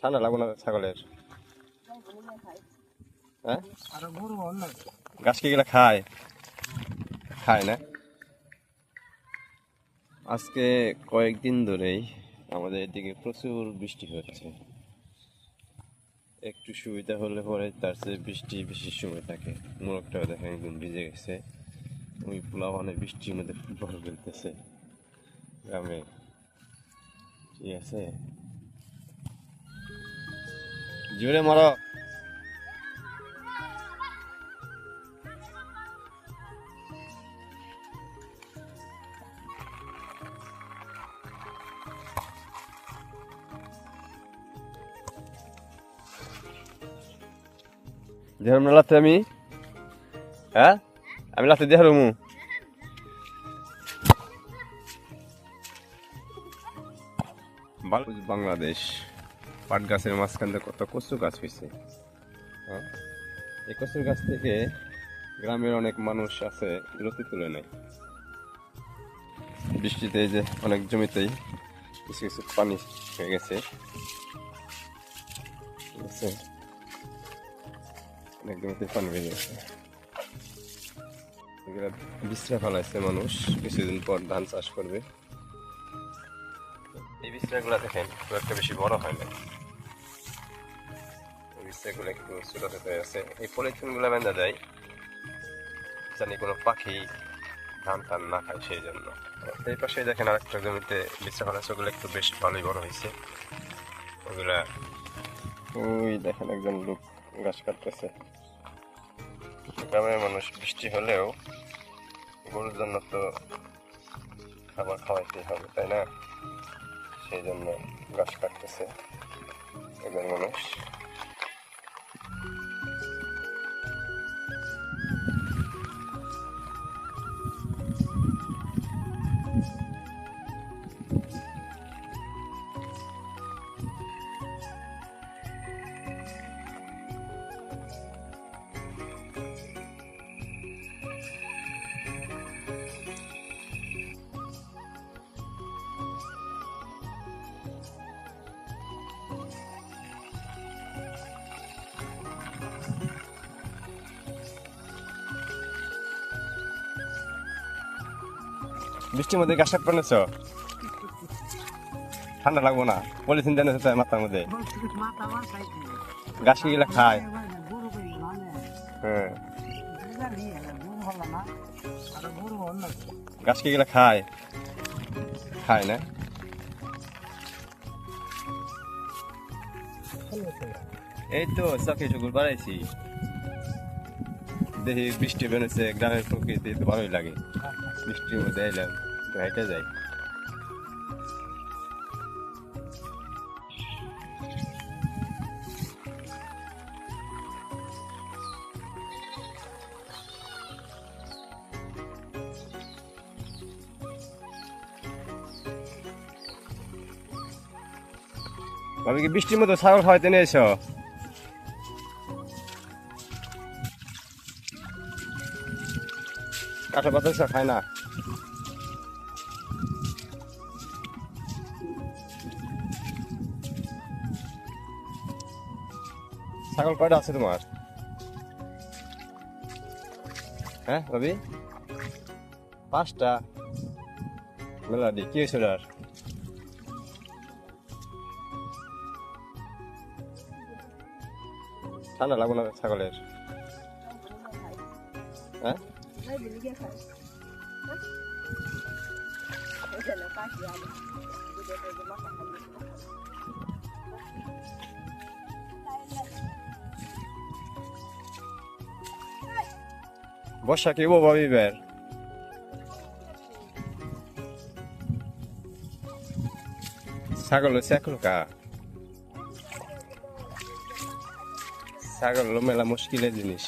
ঠান্ডা লাগবে না ছাগলের? হ্যাঁ? গাছ কি গেলে খায়? খায় না। আজকে কয়েকদিন ধরেই আমাদের এদিকে প্রচুর বৃষ্টি হচ্ছে। একটু সুবিধা হলে পরে তার চেয়ে বৃষ্টি বেশি সময় থাকে। মোরগটাও দেখেন একদম ভিজে গেছে। ওই পোলাওয়ানে বৃষ্টির মধ্যে ফুটবল খেলতেছে গ্রামে ঠিক আছে? জোরে মারো। দেহরম না লাতে আমি? হ্যাঁ? আমি লাতে দেহরমু বাংলাদেশ। পাট গাছের মাঝখান থেকে কত কচু গাছ হয়েছে? হ্যাঁ? এই কচু গাছ থেকে গ্রামের অনেক মানুষ আছে বিরতি তুলে নেয়। বৃষ্টিতে যে অনেক জমিতেই কিছু কিছু পানি হয়ে গেছে। অনেক জমিতে পানি হয়ে গেছে। এগুলা ফেলাইছে মানুষ। কিছুদিন পর ধান চাষ করবে। এই বিশ্রাগুলো দেখেন খুব একটা বেশি বড় হয় না এই বিশ্রাগুলো একটু ছোট ছোট আছে। এই পলিথিনগুলো বেঁধে দেয়, জানি কোনো পাখি ধান টান না খায় সেই জন্য। এই পাশে দেখেন আরেকটা জমিতে বিশ্রা ফেলাইছে ওগুলো একটু বেশ ভালোই বড় হয়েছে। ওগুলা ওই দেখেন একজন লোক গাছ কাটতেছে। গ্রামের মানুষ বৃষ্টি হলেও গরুর জন্য তো খাবার খাওয়াইতেই হবে, তাই না? সেই জন্য গাছ কাটতেছে। একজন মানুষ বৃষ্টির মধ্যে গাছ পেনেছ ঠান্ডা লাগবো না। পলিথিন দেন তাই মাথার মধ্যে? গাছ কি খায়? হ্যাঁ। গাছ কি খায়? খায় না? এই তো চকে চকুর বাড়াইছি দেখি বৃষ্টি বেরোচ্ছে, গ্রামের প্রকৃতি তো ভালোই লাগে। মধ্যে এলাম তো হেঁটে যাই। ভাবি কি বৃষ্টির মতো ছাগল খাওয়াইতে নিয়ে পাতা সব খায় না। ছাগল কয়টা আছে তোমার? হ্যাঁ ভাবি? পাঁচটা। মেলাডি কি হয়েছিল আর ঠান্ডা লাগবে না ছাগলের? হ্যাঁ? বর্ষা কি ভাবি বের ছাগল এক লোকা ছাগল মেলা মুশকিলের জিনিস